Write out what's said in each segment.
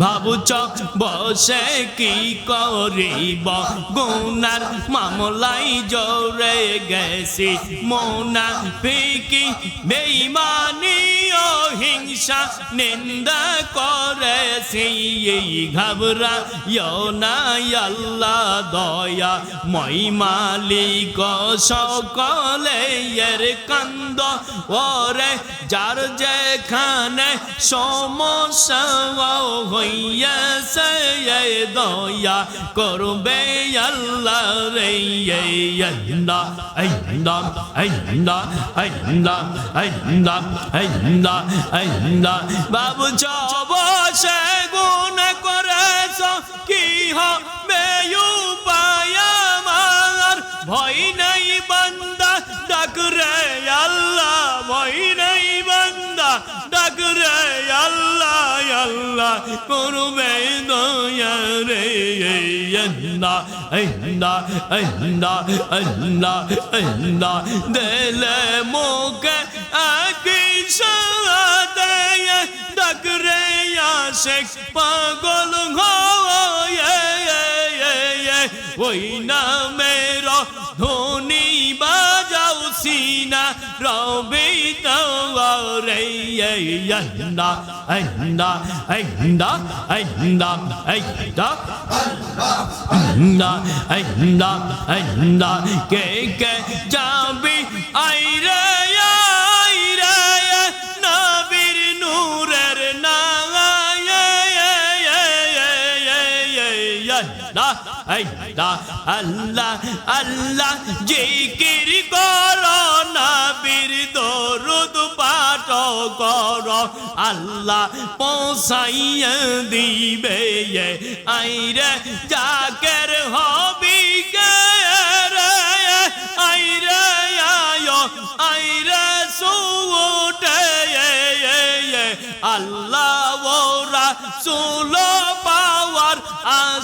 ভাবুছ বসে কি করিব? গুনার মামলাই জোরে গেছি। মোনা ফিকি বেইমানি ও হিংসা নিন্দা করেছি। এই ঘাবরা না দয়া। মই মালিক সকলে এর কান্দ ওরে, যার যেখানে সমস্যা হইয়াছে দয়া করবে আল্লাহ রে। আল্লাহ আল্লাহ আল্লাহ আল্লাহ আল্লাহ আল্লাহ আল্লাহ বাবু বসে গুণ করেছ, কি হবে উপায় আমার? ভয় নাই বান্দা ডাক রে আল্লাহ, ভয় নাই ডাক রে আল্লাহ আল্লাহ, করবে দয়া রে আল্লাহ আল্লাহ আল্লাহ আল্লাহ আল্লাহ দেলে মুখে আকি সাদে ডাক রে আশেক পাগল হয়ে ওই নামের ربي توري يهنا أهنا أهنا أهنا أهنا أهنا أهنا أهنا كي كي جابي أيري আল্লাহ আল্লাহ আল্লাহ জিকির কর কর আল্লাহ পৌঁছাইয়ে দিবে আইরে জাকের হবি রে। আইরে আয়, আইরে সুটে আল্লাহ ওরা সুলো পাওয়ার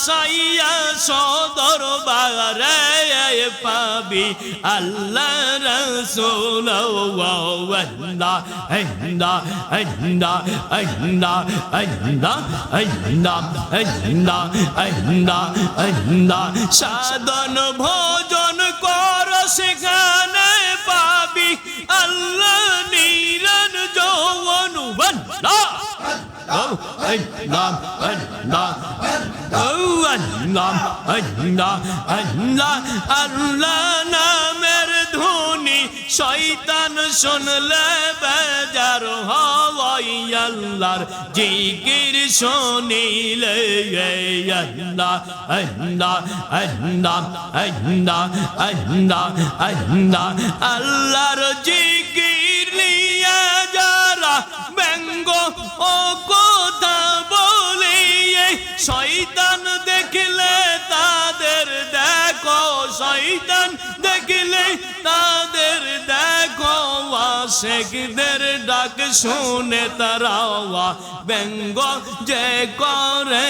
আশাইয়া সদর বারে পাবি আল্লাহ রসুল আল্লাহ আল্লাহ আল্লাহ আল্লাহ আল্লাহ আল্লাহ আল্লাহ আল্লাহ আল্লাহ সাধন ভোজন কর সেখানে পাবি আল্লাহ যৌবন আল্লাহ Oh, Allah, Allah, Allah, Allah, Allah, Allah নামের ধ্বনি শয়তান শুনলে বেজার হওয়াই আল্লাহর জিকির শুনিলে আল্লাহ আল্লাহ আল্লাহ আল্লাহ আল্লাহ আল্লাহ আল্লাহর জিকির নিয়ে যারা ব্যঙ্গ ও কথা বলে শয়তান শয়তান দেখলে তাদের দেখো আশেকদের ডাক শুনে তারাওয়া ব্যঙ্গ যে করে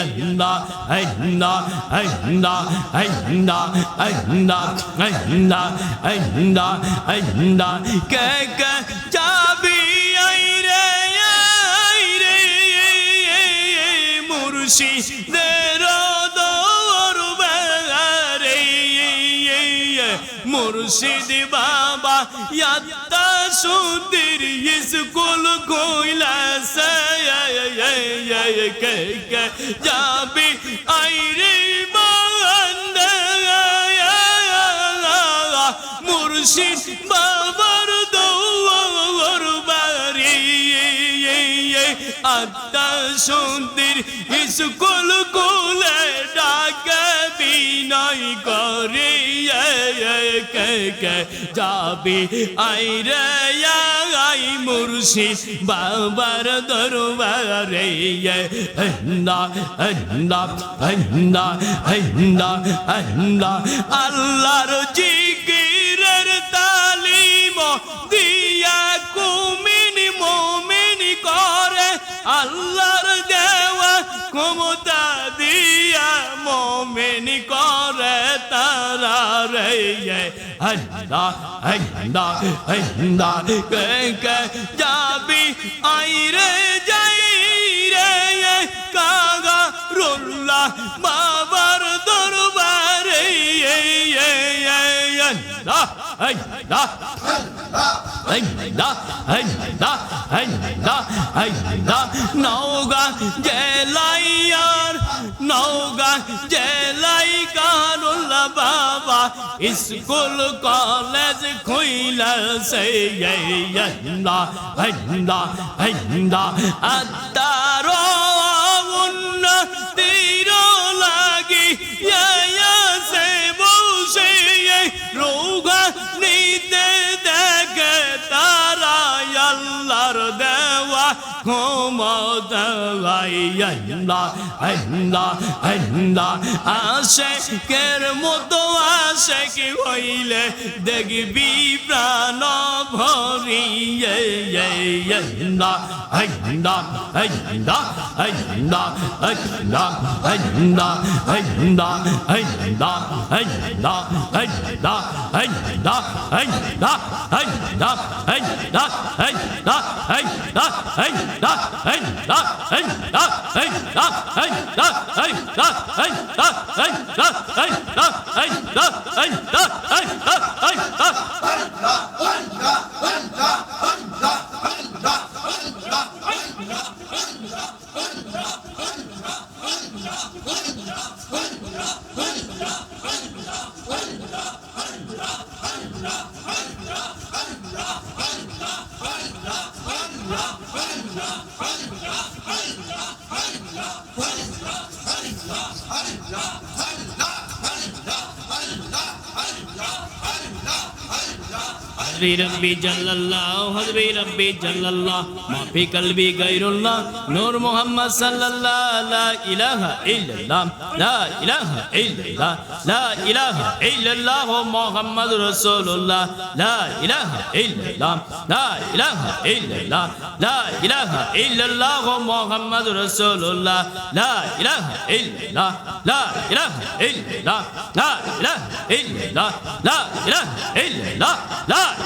আল্লাহ আল্লাহ আল্লাহ আল্লাহ আল্লাহ আল্লাহ আল্লাহ আল্লাহ কে কে যাবি আই রে আই মুর্শিদ বাবা, ইয়াত্তা সুন্দর স্কুল কইলা যাবি আই রে বান্দা। মুর্শিদ বাবার দৌর বাড়ি। আত্মা সুন্দর স্কুল কুলে ডাকে। বিনয় করে যাবি? আই রে আই, মুর্শিদ বাবার দরবারে আল্লাহ আল্লাহ আল্লাহ আল্লাহ আল্লাহ আল্লাহর জিকিরের তালিম দিয়া কুমিন মোমিন করে আল্লাহর মোমেন করে তারা রে আল্লাহ আল্লাহ আল্লাহ কে কে যাবি? আই রে যাই রে কাগা রুল্লা বাবার দরবারে আল্লাহ আল্লাহ নওগা জেলাইয়ার নওগা জেলাই কারুল্লা বাবা স্কুল কলেজ খুইলা সে হন্দা হন্দা হন্দা আত্মারো roga ni de de আল্লাহ আসে কের মতো আসে কি হইলে দেখবি প্রাণ ভরিয়ে আল্লাহ Allah হাসবি রব্বি জাল্লাল্লাহ হাসবি রব্বি জাল্লাল্লাহ মা ফি কলবি গায়রুল্লাহ নূর মুহাম্মদ সাল্লাল্লাহ লা ইলাহা ইল্লাল্লাহ লা ইলাহা ইল্লাল্লাহ লা ইলাহা ইল্লাল্লাহ মুহাম্মদ রাসূলুল্লাহ লা ইলাহা ইল্লাল্লাহ লা ইলাহা ইল্লাল্লাহ লা ইলাহা ইল্লাল্লাহ মুহাম্মদ রাসূলুল্লাহ লা ইলাহা ইল্লাল্লাহ লা ইলাহা ইল্লাল্লাহ লা ইলাহা ইল্লাল্লাহ لا اله الا الله لا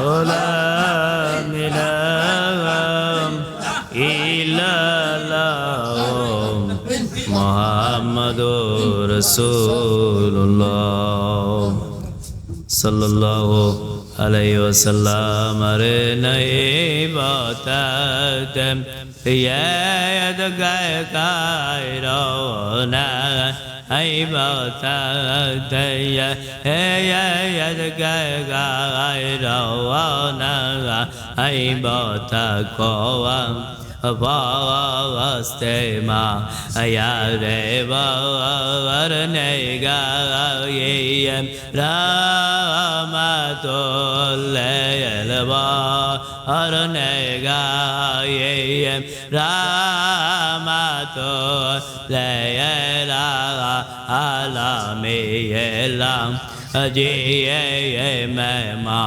ولا ملا محمد رسول الله صلى الله عليه وسلم رنئي باتات يا يدقى كايرونا ai bồ tát tây ya he ya ya ga ga ai đâu na ga ai bồ tát ko वास्ते मा अया रे वर ने गाये राम तो लवा हर ने আলামে এলাম যে মেমা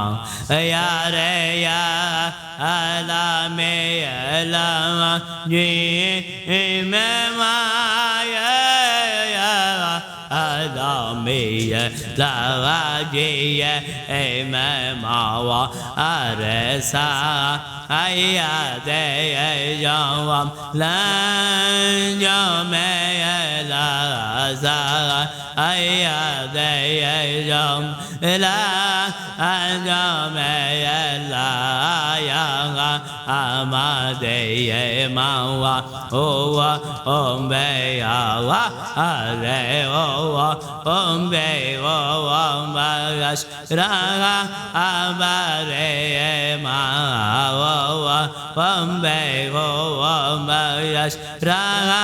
ইয়ারে আলামে এলাম যে মেমা। Ememawa Aresa Ayade Yavam Lan Yameye Laza Ayade Yam La Yameye La Yaga Amadeye Mawa Owa Ombe Awa Ale Owa Ombe Owa Magash Raga Abare Mawa Ombe Owa Magash Raga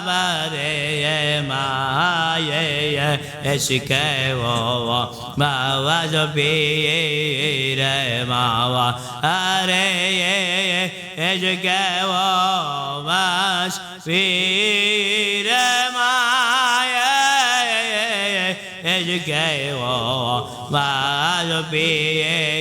Abare Maye Eshike Owa Mawa Zobire Mawa Are Maye Eshike Owa Mawa Zobire